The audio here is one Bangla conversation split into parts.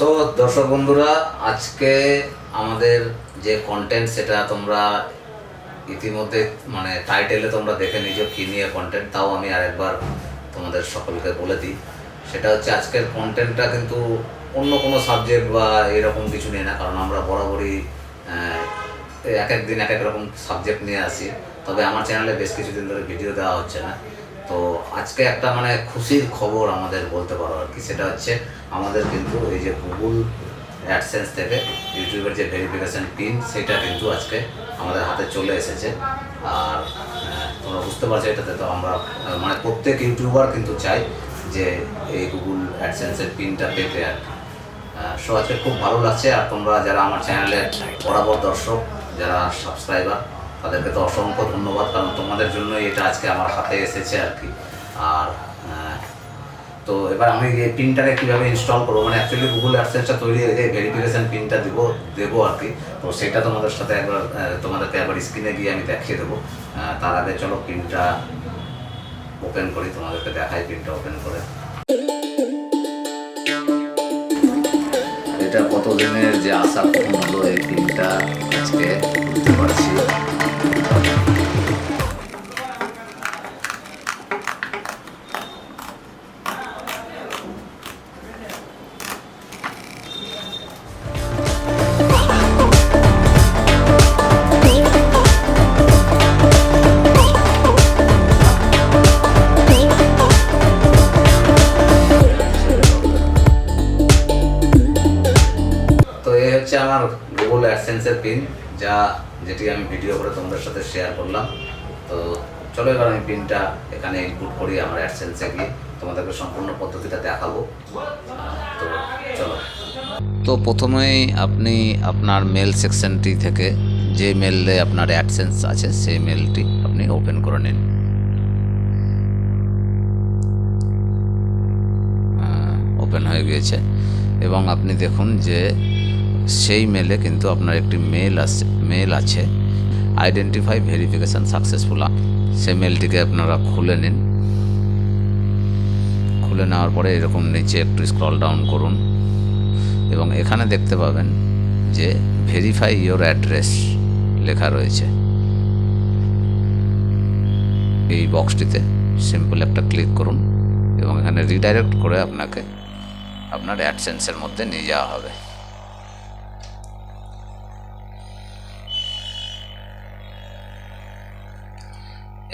সো দর্শক বন্ধুরা, আজকে আমাদের যে কন্টেন্ট সেটা তোমরা ইতিমধ্যে মানে টাইটেলে তোমরা দেখে নিছো কী নিয়ে কন্টেন্ট তাও আমি আরেকবার তোমাদের সকলকে বলে দিই। সেটা হচ্ছে আজকের কন্টেন্টটা কিন্তু অন্য কোনো সাবজেক্ট বা এরকম কিছু নিয়ে না, কারণ আমরা বরাবরই এক এক দিন এক এক রকম সাবজেক্ট নিয়ে আসি। তবে আমার চ্যানেলে বেশ কিছুদিন ধরে ভিডিও দেওয়া হচ্ছে না। তো আজকে একটা মানে খুশির খবর আমাদের বলতে পারো আর কি, সেটা হচ্ছে আমাদের কিন্তু এই যে গুগল অ্যাডসেন্স থেকে ইউটিউবের যে ভেরিফিকেশান পিন সেটা কিন্তু আজকে আমাদের হাতে চলে এসেছে। আর তোমরা বুঝতে পারছ এটাতে তো আমরা মানে প্রত্যেক ইউটিউবার কিন্তু চাই যে এই গুগল অ্যাডসেন্সের পিনটা পেতে আর সো আজকে খুব ভালো লাগছে। আর তোমরা যারা আমার চ্যানেলের বরাবর দর্শক, যারা সাবস্ক্রাইবার তাদেরকে তো অসংখ্য ধন্যবাদ। কারণ তোমাদের জন্যই এটা আজকে আমার হাতে এসেছে আর কি। আর তো এবার আমি এই পিনটাকে কীভাবে ইনস্টল করব? মানে অ্যাকচুয়ালি গুগল অ্যাডসেন্সটা তৈরি হয়ে ভেরিফিকেশন পিনটা দেবো দেবো আর কি। তো সেটা তোমাদের সাথে একবার তোমাদেরকে একবার স্ক্রিনে গিয়ে আমি দেখিয়ে দেবো। তার আগে চলো পিনটা ওপেন করি, তোমাদেরকে দেখাই পিনটা ওপেন করে। এটা কতদিনের যে আশা পূরণ হলো এই দিনটা আজকে? পারছি। হচ্ছে আমার গুগল অ্যাডসেন্সের পিন যা যেটি আমি ভিডিও করে তোমাদের সাথে শেয়ার করলাম। তো চলো এবার আমি পিনটা এখানে ইনপুট করি আমার অ্যাডসেন্সে গিয়ে। তোমাদেরকে সম্পূর্ণ পদ্ধতিটা দেখাবো। তো চলো। তো প্রথমেই আপনি আপনার মেল সেকশনটি থেকে যে মেলে আপনার অ্যাডসেন্স আছে, সেই মেলটি আপনি ওপেন করে নিন। ওপেন হয়ে গিয়েছে। এবং আপনি দেখুন যে সেই মেলে কিন্তু আপনার একটি মেল আছে মেল আছে। আইডেন্টিফাই ভেরিফিকেশান সাকসেসফুল সেই মেলটিকে আপনারা খুলে নিন। খুলে নেওয়ার পরে এরকম নিচে একটু স্ক্রল ডাউন করুন। এবং এখানে দেখতে পাবেন যে ভেরিফাই ইওর অ্যাড্রেস লেখা রয়েছে। এই বক্সটিতে সিম্পল একটা ক্লিক করুন এবং এখানে রিডাইরেক্ট করে আপনাকে আপনার অ্যাডসেন্সের মধ্যে নিয়ে যাওয়া হবে।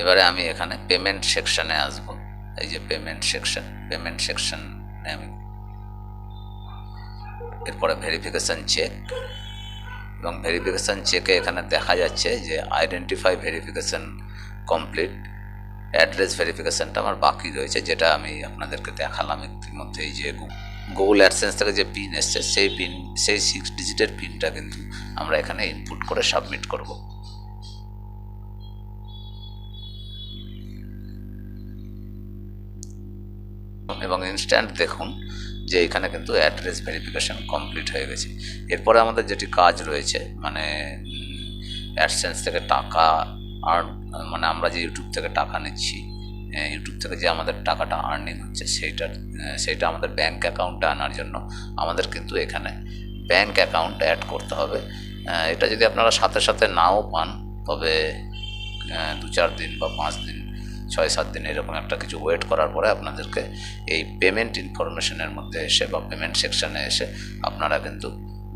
এবারে আমি এখানে পেমেন্ট সেকশনে আসব। এই যে পেমেন্ট সেকশন পেমেন্ট সেকশনে আমি এরপরে ভেরিফিকেশান চেক এবং ভেরিফিকেশান চেকে এখানে দেখা যাচ্ছে যে আইডেন্টিফাই ভেরিফিকেশান কমপ্লিট অ্যাড্রেস ভেরিফিকেশানটা আমার বাকি রয়েছে, যেটা আমি আপনাদেরকে দেখালাম ইতিমধ্যে এই যে গুগল অ্যাডসেন্স থেকে যে পিন এসছে, সেই পিন সেই সিক্স ডিজিটের পিনটা কিন্তু আমরা এখানে ইনপুট করে সাবমিট করব। ইনস্ট্যান্ট দেখুন, যে এখানে কিন্তু অ্যাড্রেস ভেরিফিকেশন কমপ্লিট হয়ে গেছে। এরপরে আমাদের যেটি কাজ রয়েছে মানে অ্যাডসেন্স থেকে টাকা আর মানে আমরা যে ইউটিউব থেকে টাকা নিচ্ছি ইউটিউব থেকে যে আমাদের টাকাটা আর্নিং হচ্ছে, সেইটার সেইটা আমাদের ব্যাঙ্ক অ্যাকাউন্টে আনার জন্য আমাদের কিন্তু এখানে ব্যাঙ্ক অ্যাকাউন্ট অ্যাড করতে হবে। এটা যদি আপনারা সাথে সাথে নাও পান, তবে দু চার দিন বা পাঁচ দিন ছয় সাত দিন এরকম একটা কিছু ওয়েট করার পরে আপনাদেরকে এই পেমেন্ট ইনফরমেশনের মধ্যে এসে বা পেমেন্ট সেকশানে এসে আপনারা কিন্তু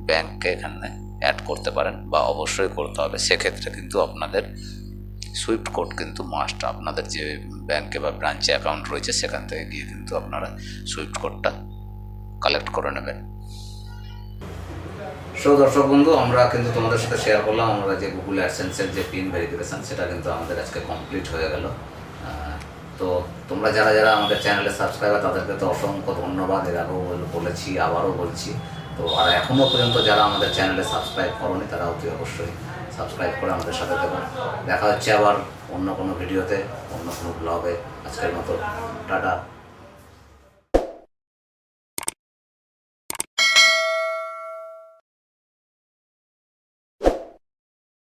ব্যাংককে এখানে অ্যাড করতে পারেন বা অবশ্যই করতে হবে। সেক্ষেত্রে কিন্তু আপনাদের সুইফট কোড কিন্তু মাস্ট আপনাদের যে ব্যাংকে বা ব্রাঞ্চে অ্যাকাউন্ট রয়েছে, সেখান থেকে গিয়ে কিন্তু আপনারা সুইফট কোডটা কালেক্ট করে নেবেন। সো দর্শক বন্ধু, আমরা কিন্তু তোমাদের সাথে শেয়ার করলাম। আমরা যে গুগল অ্যাডসেন্সের যে পিন ভেরিফিকেশন সেটা কিন্তু আমাদের আজকে কমপ্লিট হয়ে গেল। তো তোমরা যারা যারা আমাদের চ্যানেলে সাবস্ক্রাইবার তাদেরকে তো অসংখ্য ধন্যবাদ। এর আগেও বলেছি, আবারও বলছি। তো আর এখনও পর্যন্ত যারা আমাদের চ্যানেলে সাবস্ক্রাইব করনি, তারা অতি অবশ্যই সাবস্ক্রাইব করে আমাদের সাথে দেবো দেখা হচ্ছে আবার অন্য কোনো ভিডিওতে অন্য কোনো ব্লগে আজকের মতো, টাটা।